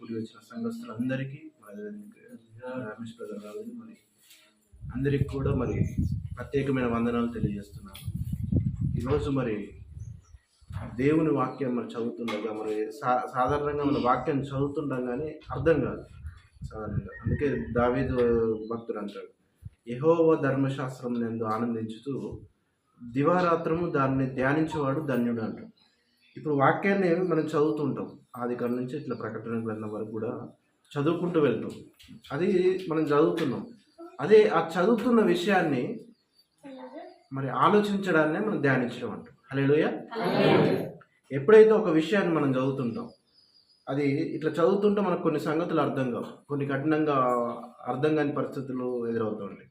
కూడి వచ్చిన సంఘస్థులందరికీ మరి రమేష్ బ్రదర్ మరి అందరికి కూడా మరి ప్రత్యేకమైన వందనాలు తెలియజేస్తున్నాను. ఈరోజు మరి దేవుని వాక్యం మరి చదువుతుండగా మరి సా సాధారణంగా మన వాక్యం చదువుతుండగానే అర్థం కాదు. సాధారణంగా అందుకే దావీదు భక్తుడు అంటాడు యహోవ ధర్మశాస్త్రం నేను ఆనందించుతూ దివారాత్రము దాన్ని ధ్యానించేవాడు ధన్యుడు అంటాడు. ఇప్పుడు వాక్యాన్ని మనం చదువుతుంటాం. ఆది కాలం నుంచి ఇట్లా ప్రకటన గ్రంథం వరకు కూడా చదువుకుంటూ వెళ్తాం. అది మనం చదువుతున్నాం. అదే ఆ చదువుతున్న విషయాన్ని మరి ఆలోచించడాన్నే మనం ధ్యానించడం అంటాం. హలోయ ఎప్పుడైతే ఒక విషయాన్ని మనం చదువుతుంటాం అది ఇట్లా చదువుతుంటే మనకు కొన్ని సంగతులు అర్థం కావు. కొన్ని కఠినంగా అర్థం కాని పరిస్థితులు ఎదురవుతుంటాయి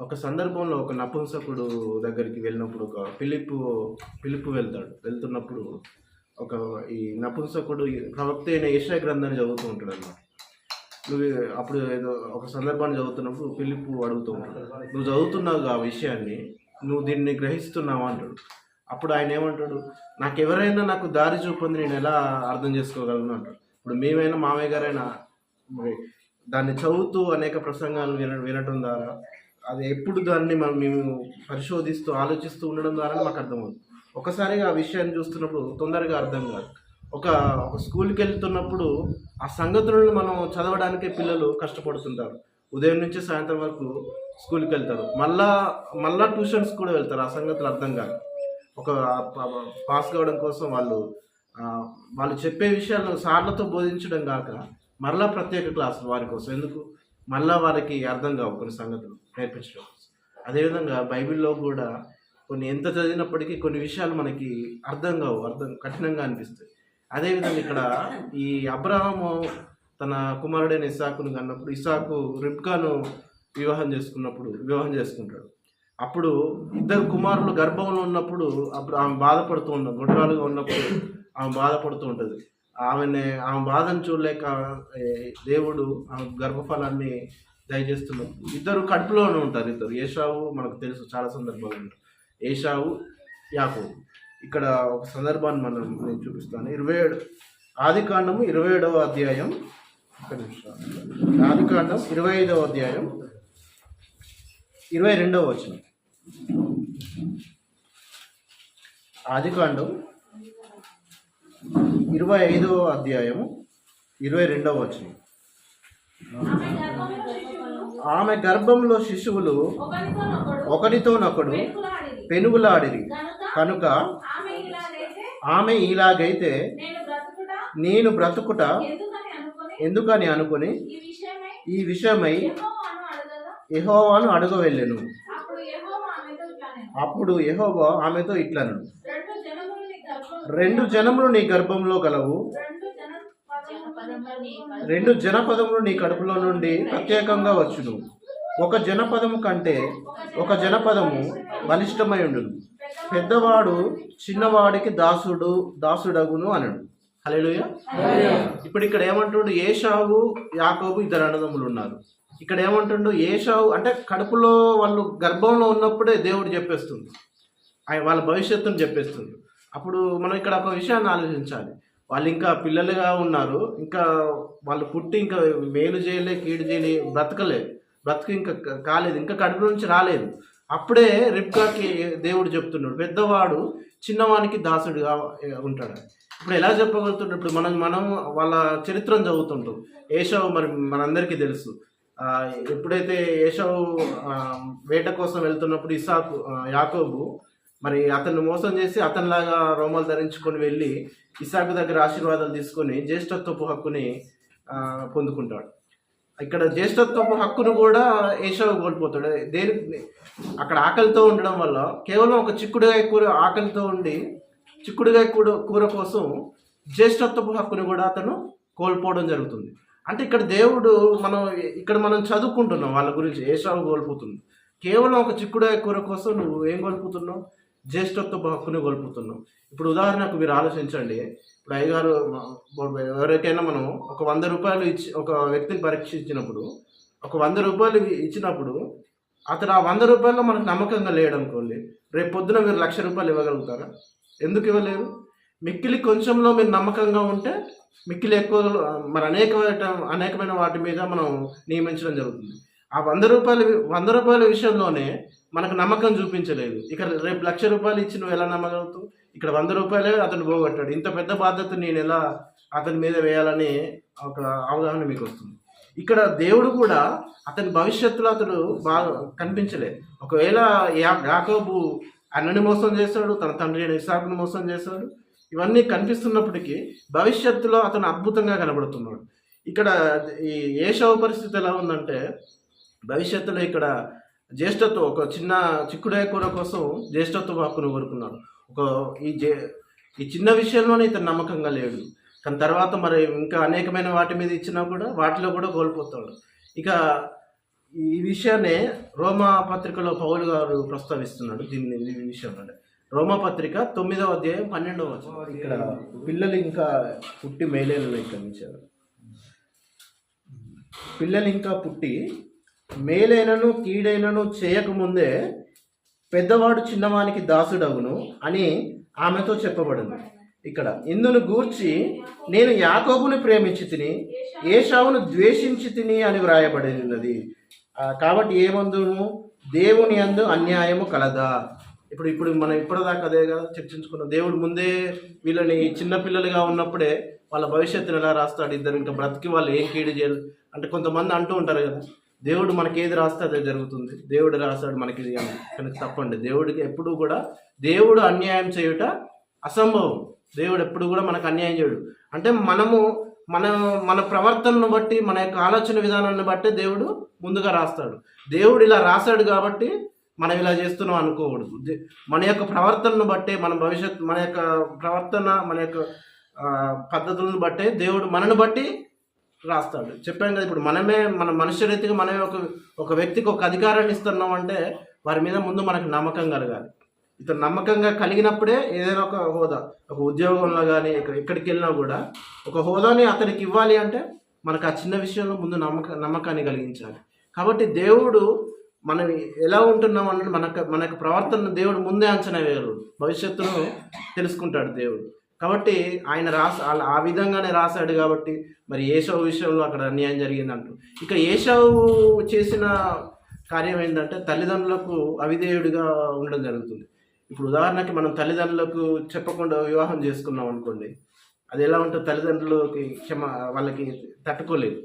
ఒక సందర్భంలో ఒక నపుంసకుడు దగ్గరికి వెళ్ళినప్పుడు ఒక పిలుపు పిలుపు వెళ్తాడు. వెళ్తున్నప్పుడు ఒక ఈ నపుంసకుడు ప్రవక్త అయిన ఏషియా గ్రంథాన్ని చదువుతూ ఉంటాడు అన్నమాట నువ్వు అప్పుడు ఏదో ఒక సందర్భాన్ని చదువుతున్నప్పుడు పిలుపు అడుగుతూ ఉంటాడు. నువ్వు చదువుతున్నావు ఆ విషయాన్ని? నువ్వు దీన్ని గ్రహిస్తున్నావా? అంటాడు. అప్పుడు ఆయన ఏమంటాడు? నాకు ఎవరైనా నాకు దారి చూపింది నేను ఎలా అర్థం చేసుకోగలను? అంటాడు. ఇప్పుడు మేమైనా మామయ్య గారైనా దాన్ని చదువుతూ అనేక ప్రసంగాలు విన వినటం ద్వారా అది ఎప్పుడు దాన్ని మనం మేము పరిశోధిస్తూ ఆలోచిస్తూ ఉండడం ద్వారా మాకు అర్థమవుతుంది. ఒకసారిగా ఆ విషయాన్ని చూస్తున్నప్పుడు తొందరగా అర్థం కాదు. ఒక ఒక స్కూల్కి వెళ్తున్నప్పుడు ఆ సంగతులను మనం చదవడానికే పిల్లలు కష్టపడుతుంటారు. ఉదయం నుంచి సాయంత్రం వరకు స్కూల్కి వెళ్తారు. మళ్ళా మళ్ళా ట్యూషన్స్ కూడా వెళ్తారు. ఆ సంగతులు అర్థం కాదు. ఒక పాస్ కావడం కోసం వాళ్ళు వాళ్ళు చెప్పే విషయాలను సార్లతో బోధించడం కాక మరలా ప్రత్యేక క్లాసులు వారి కోసం. ఎందుకు? మళ్ళా వారికి అర్థం కావు కొన్ని సంగతులు. నేర్పించడం. అదేవిధంగా బైబిల్లో కూడా కొన్ని ఎంత చదివినప్పటికీ కొన్ని విషయాలు మనకి అర్థం కావు అర్థం కఠినంగా అనిపిస్తాయి. అదేవిధంగా ఇక్కడ ఈ అబ్రహము తన కుమారుడైన ఇసాకును కన్నప్పుడు ఇసాకు రిబ్కాను వివాహం చేసుకున్నప్పుడు వివాహం చేసుకుంటాడు. అప్పుడు ఇద్దరు కుమారులు గర్భంలో ఉన్నప్పుడు అప్పుడు ఆమె బాధపడుతూ ఉంటుంది గుండ్రాలుగా ఉన్నప్పుడు ఆమె బాధపడుతూ ఉంటుంది. ఆమెని ఆమె బాధను చూడలేక దేవుడు ఆమె గర్భఫలాన్ని దయచేస్తున్నారు ఇద్దరు కడుపులోనే ఉంటారు ఇద్దరు. ఏషావు మనకు తెలుసు చాలా సందర్భాలు ఉంటాయి ఏషావు యాకోబు. ఇక్కడ ఒక సందర్భాన్ని మనం నేను చూపిస్తాను. ఇరవై ఏడు ఆది కాండము ఇరవై ఏడవ అధ్యాయం. ఒక నిమిషం. ఆది కాండం ఇరవై ఐదవ అధ్యాయం. ఇరవై రెండవ వచనం. ఆది కాండం ఇరవై ఐదవ అధ్యాయము ఇరవై రెండవ వచనం ఆమె గర్భంలో శిశువులు పెనుగులాడిరి. పెనుగులాడిరి. గనుక కనుక ఆమె ఇలాగైతే నేను బ్రతుకుట ఎందుకని అనుకొని ఈ విషయమై యెహోవాను అడగగా యెహోవాను అడుగ వెళ్ళెను అప్పుడు యెహోవా ఆమెతో ఇట్లను రెండు జనములు నీ గర్భంలో గలవు. రెండు జనపదములు నీ కడుపులో నుండి ప్రత్యేకంగా వచ్చును. ఒక జనపదము కంటే ఒక జనపదము బలిష్టమై ఉండును. పెద్దవాడు చిన్నవాడికి దాసుడు దాసుడగును అనడు హలేలుయ ఇప్పుడు ఇక్కడ ఏమంటుండు? ఏషావు యాకోబు ఇద్దరు అన్నదమ్ములు ఉన్నారు ఇక్కడ ఏమంటుండు? ఏషావు అంటే కడుపులో వాళ్ళు గర్భంలో ఉన్నప్పుడే దేవుడు చెప్పేస్తుంది. ఆయన వాళ్ళ భవిష్యత్తును చెప్పేస్తుంది. అప్పుడు మనం ఇక్కడ ఒక విషయాన్ని ఆలోచించాలి. వాళ్ళు ఇంకా పిల్లలుగా ఉన్నారు. ఇంకా వాళ్ళు పుట్టి ఇంకా మేలు చేయలే కీడు చేయలే బ్రతకలే బ్రతక ఇంకా కాలేదు. ఇంకా కడుపు నుంచి రాలేదు. అప్పుడే రిప్కాకి దేవుడు చెప్తున్నాడు పెద్దవాడు చిన్నవానికి దాసుడుగా ఉంటాడు. ఇప్పుడు ఎలా చెప్పగలుగుతున్నాడు? ఇప్పుడు మనం మనం వాళ్ళ చరిత్రను చదువుతుంటాం. ఏషావు మరి మనందరికీ తెలుసు. ఎప్పుడైతే ఏషావు వేట కోసం వెళ్తున్నప్పుడు ఇసాకు యాకోబు మరి అతన్ని మోసం చేసి అతనిలాగా రోమాలు ధరించుకొని వెళ్ళి ఇసాకు దగ్గర ఆశీర్వాదాలు తీసుకొని జ్యేష్ఠత్వపు హక్కుని పొందుకుంటాడు. ఇక్కడ జ్యేష్ఠత్వపు హక్కును కూడా ఏషావు కోల్పోతాడు. దేని అక్కడ ఆకలితో ఉండడం వల్ల కేవలం ఒక చిక్కుడుగాయ కూర ఆకలితో ఉండి చిక్కుడుగాయ కూర కూర కోసం జ్యేష్ఠత్వపు హక్కుని కూడా అతను కోల్పోవడం జరుగుతుంది. అంటే ఇక్కడ దేవుడు మనం ఇక్కడ మనం చదువుకుంటున్నాం వాళ్ళ గురించి. ఏషావు కోల్పోతుంది. కేవలం ఒక చిక్కుడుగాయ కూర కోసం నువ్వు ఏం కోల్పోతున్నావు? జ్యేష్ఠత్వ హక్కుని కోల్పోతున్నాం. ఇప్పుడు ఉదాహరణకు మీరు ఆలోచించండి. ఇప్పుడు అయ్యగారు ఎవరికైనా మనం ఒక వంద రూపాయలు ఇచ్చి ఒక వ్యక్తిని పరీక్షించినప్పుడు ఒక వంద రూపాయలు ఇచ్చినప్పుడు అతను ఆ వంద రూపాయల్లో మనకు నమ్మకంగా లేడు అనుకోండి రేపు పొద్దున మీరు లక్ష రూపాయలు ఇవ్వగలుగుతారా? ఎందుకు ఇవ్వలేరు? మిక్కిలి కొంచెంలో మీరు నమ్మకంగా ఉంటే మిక్కిలి ఎక్కువ మరి అనేకమైన అనేకమైన వాటి మీద మనం నియమించడం జరుగుతుంది. ఆ వంద రూపాయల వంద రూపాయల విషయంలోనే మనకు నమ్మకం చూపించలేదు. ఇక్కడ రేపు లక్ష రూపాయలు ఇచ్చి నువ్వు ఎలా నమ్మగలుగుతావు? ఇక్కడ వంద రూపాయలే అతను పోగొట్టాడు. ఇంత పెద్ద బాధ్యత నేను ఎలా అతని మీద వేయాలని ఒక అవగాహన మీకు వస్తుంది. ఇక్కడ దేవుడు కూడా అతని భవిష్యత్తులో అతడు బాగా కనిపించలే. ఒకవేళ యాకోబు అన్నని మోసం చేశాడు తన తండ్రి అయిన ఇసాకును మోసం చేశాడు ఇవన్నీ కనిపిస్తున్నప్పటికీ భవిష్యత్తులో అతను అద్భుతంగా కనబడుతున్నాడు. ఇక్కడ ఈ ఏషవ పరిస్థితి ఎలా ఉందంటే భవిష్యత్తులో ఇక్కడ జ్యేష్ఠత్వం ఒక చిన్న చిక్కుడే కూర కోసం జ్యేష్ఠత్వ హక్కును కోరుకున్నాడు ఒక ఈ జే ఈ చిన్న విషయంలోనే ఇతను నమ్మకంగా లేడు. కానీ తర్వాత మరి ఇంకా అనేకమైన వాటి మీద ఇచ్చినా కూడా వాటిలో కూడా కోల్పోతాడు. ఇక ఈ విషయాన్ని రోమా పత్రికలో పౌలు గారు ప్రస్తావిస్తున్నాడు దీన్ని ఈ విషయంలో రోమా పత్రిక తొమ్మిదవ అధ్యాయం పన్నెండవ. ఇక్కడ పిల్లలు ఇంకా పుట్టి మేలేళ్ళు ఇక్కడ పిల్లలు ఇంకా పుట్టి మేలైనను కీడైనను చేయకముందే పెద్దవాడు చిన్నవానికి దాసుడవును అని ఆమెతో చెప్పబడింది. ఇక్కడ ఇందును గూర్చి నేను యాకోబుని ప్రేమించి తిని ఏషావును ద్వేషించి తిని అని వ్రాయబడినది. కాబట్టి ఏమందును? దేవుని అందు అన్యాయము కలదా? ఇప్పుడు ఇప్పుడు మనం ఇప్పటిదాకా అదే కదా చర్చించుకున్నాం. దేవుడు ముందే వీళ్ళని చిన్నపిల్లలుగా ఉన్నప్పుడే వాళ్ళ భవిష్యత్తును ఎలా రాస్తాడు? ఇద్దరు ఇంకా బ్రతికి వాళ్ళు ఏం కీడు చేయరు. అంటే కొంతమంది అంటూ ఉంటారు కదా దేవుడు మనకి ఏది రాస్తే అదే జరుగుతుంది. దేవుడు రాస్తాడు మనకి ఇది కానీ తప్పండి. దేవుడికి ఎప్పుడు కూడా దేవుడు అన్యాయం చేయుట అసంభవం. దేవుడు ఎప్పుడు కూడా మనకు అన్యాయం చేయడు. అంటే మనము మన మన ప్రవర్తనను బట్టి మన యొక్క ఆలోచన విధానాన్ని బట్టి దేవుడు ముందుగా రాస్తాడు. దేవుడు ఇలా రాశాడు కాబట్టి మనం ఇలా చేస్తున్నాం అనుకోకూడదు. దే- మన యొక్క ప్రవర్తనను బట్టే మన భవిష్యత్ మన యొక్క ప్రవర్తన మన యొక్క పద్ధతులను బట్టే దేవుడు మనను బట్టి రాస్తాడు. చెప్పాను కదా ఇప్పుడు మనమే మన మనుష్య రీతిగా మనమే ఒక ఒక వ్యక్తికి ఒక అధికారాన్ని ఇస్తున్నాం అంటే వారి మీద ముందు మనకు నమ్మకం కలగాలి. ఇతను నమ్మకంగా కలిగినప్పుడే ఏదైనా ఒక హోదా ఒక ఉద్యోగంలో కానీ ఎక్కడికి వెళ్ళినా కూడా ఒక హోదాని అతనికి ఇవ్వాలి అంటే మనకు ఆ చిన్న విషయంలో ముందు నమ్మక నమ్మకాన్ని కలిగించాలి. కాబట్టి దేవుడు మనం ఎలా ఉంటున్నాం అన్నది మనకు మనకు ప్రవర్తన దేవుడు ముందే అంచనా వేయరు భవిష్యత్తును తెలుసుకుంటాడు దేవుడు. కాబట్టి ఆయన రాస ఆ- ఆ విధంగానే రాశాడు కాబట్టి మరి ఏషావు విషయంలో అక్కడ అన్యాయం జరిగిందంటూ. ఇక ఏషావు చేసిన కార్యం ఏంటంటే తల్లిదండ్రులకు అవిధేయుడిగా ఉండడం జరుగుతుంది. ఇప్పుడు ఉదాహరణకి మనం తల్లిదండ్రులకు చెప్పకుండా వివాహం చేసుకున్నాం అనుకోండి అది ఎలా ఉంటుంది తల్లిదండ్రులకి క్షమ వాళ్ళకి తట్టుకోలేదు.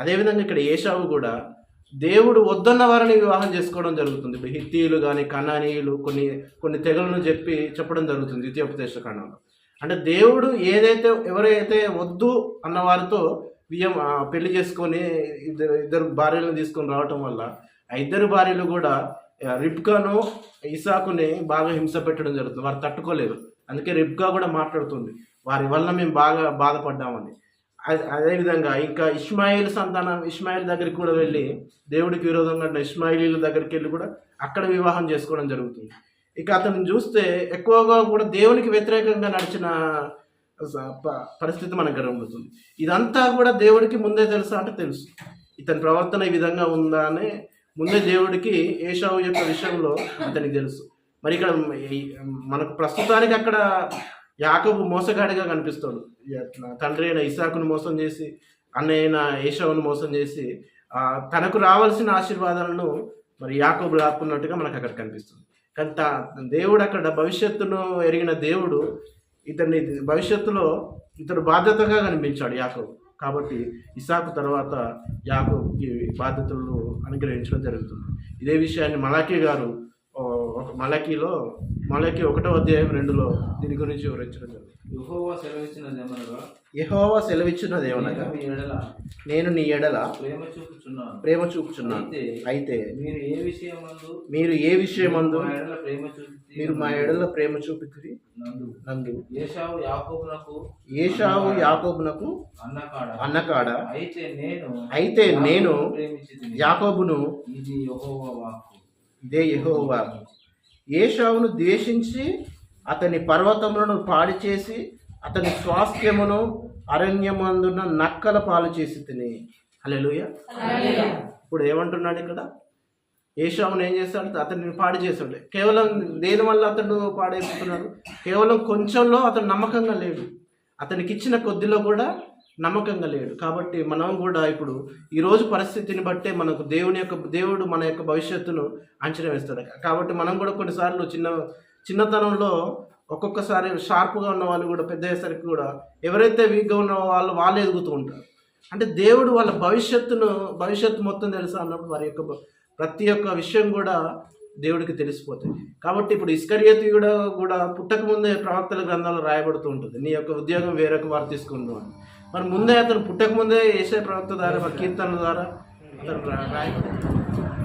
అదేవిధంగా ఇక్కడ ఏషావు కూడా దేవుడు వద్దన్న వారిని వివాహం చేసుకోవడం జరుగుతుంది. ఇప్పుడు హిత్తీయులు కానీ కణానీయులు కొన్ని కొన్ని తెగలను చెప్పి చెప్పడం జరుగుతుంది ద్వితీయోపదేశ కాండంలో. అంటే దేవుడు ఏదైతే ఎవరైతే వద్దు అన్న వారితో బియ్యం పెళ్ళి చేసుకొని ఇద్దరు ఇద్దరు భార్యలను తీసుకొని రావటం వల్ల ఆ ఇద్దరు భార్యలు కూడా రిబ్కాను ఇసాకుని బాగా హింస పెట్టడం జరుగుతుంది. వారు తట్టుకోలేరు. అందుకే రిబ్కా కూడా మాట్లాడుతుంది. వారి వల్ల మేము బాగా బాధపడ్డామని. అదే- అదేవిధంగా ఇంకా ఇస్మాయిల్ సంతానం ఇస్మాయిల్ దగ్గరికి కూడా వెళ్ళి దేవుడికి విరోధంగా ఇస్మాయిలీల దగ్గరికి వెళ్ళి కూడా అక్కడ వివాహం చేసుకోవడం జరుగుతుంది. ఇక అతను చూస్తే ఎక్కువగా కూడా దేవునికి వ్యతిరేకంగా నడిచిన ప- పరిస్థితి మనకు కనబడుతుంది. ఇదంతా కూడా దేవుడికి ముందే తెలుసా అంటే తెలుసు. ఇతని ప్రవర్తన ఈ విధంగా ఉందా అని ముందే దేవుడికి ఏషావు యొక్క విషయంలో అతనికి తెలుసు. మరి ఇక్కడ మనకు ప్రస్తుతానికి అక్కడ యాకబు మోసగాడిగా కనిపిస్తాడు. తండ్రి అయిన ఇసాకును మోసం చేసి అన్నయ్యన ఏషావును మోసం చేసి తనకు రావాల్సిన ఆశీర్వాదాలను మరి యాకబు లాక్కున్నట్టుగా మనకు అక్కడ కనిపిస్తుంది. కానీ తా- దేవుడు అక్కడ భవిష్యత్తును ఎరిగిన దేవుడు ఇతన్ని భవిష్యత్తులో ఇతడు బాధ్యతగా కనిపించాడు యాకవ్ కాబట్టి ఇసాకు తర్వాత యాకోబుకి బాధ్యతలు అనుగ్రహించడం జరుగుతుంది. ఇదే విషయాన్ని మలాఖీ గారు ఒక మలకీలో మలకీ ఒకటో అధ్యాయం రెండులో దీని గురించి వివరించడం జరుగుతుంది. యెహోవా సెలవిచ్చినది ఏమనగా నేను మీ ఎడల నేను నీ ఎడల ప్రేమ చూపుచున్నాను. ప్రేమ చూపుచున్నాను. అయితే మీరు ఏ విషయమందు మీరు ఏ విషయమందు మీరు మా ఎడల ప్రేమ చూపితిరి? నందు. ఏషావు యాకోబునకు ఏషావు యాకోబునకు అన్నకాడ అన్నకాడ అయితే నేను అయితే నేను యాకోబును ఇది యెహోవా వాక్కు. ఇదే యెహోవా ఏషావును ద్వేషించి అతని పర్వతములను పాడి చేసి అతని స్వాస్థ్యమును అరణ్యమందున నక్కల పాలు చేసి తిని. హల్లెలూయా. ఇప్పుడు ఏమంటున్నాడు ఇక్కడ? ఏషావును ఏం చేస్తాడు? అతన్ని పాడు చేస్తాడు. కేవలం దేని వల్ల అతడు పాడైపోతున్నాడు? కేవలం కొంచెంలో అతను నమ్మకంగా లేడు. అతనికి ఇచ్చిన కొద్దిలో కూడా నమ్మకంగా లేడు. కాబట్టి మనం కూడా ఇప్పుడు ఈ రోజు పరిస్థితిని బట్టే మనకు దేవుని యొక్క దేవుడు మన యొక్క భవిష్యత్తును అంచనా వేస్తాడు. కాబట్టి మనం కూడా కొన్నిసార్లు చిన్న చిన్నతనంలో ఒక్కొక్కసారి షార్ప్గా ఉన్న వాళ్ళు కూడా పెద్ద అయ్యేసరికి కూడా ఎవరైతే వీక్గా ఉన్న వాళ్ళు వాళ్ళు ఎదుగుతూ ఉంటారు. అంటే దేవుడు వాళ్ళ భవిష్యత్తును భవిష్యత్తు మొత్తం తెలుసా అన్నప్పుడు వారి యొక్క ప్రతి ఒక్క విషయం కూడా దేవుడికి తెలిసిపోతాయి. కాబట్టి ఇప్పుడు ఇస్కరియతి కూడా కూడా పుట్టక ముందే ప్రవక్తల గ్రంథాలు రాయబడుతూ ఉంటుంది. నీ యొక్క ఉద్యోగం వేరొక వారు తీసుకుందాం అని. మరి ముందే అతను పుట్టక ముందే ఏసే ప్రవక్త ద్వారా కీర్తన ద్వారా అతను రాయబడుతుంది.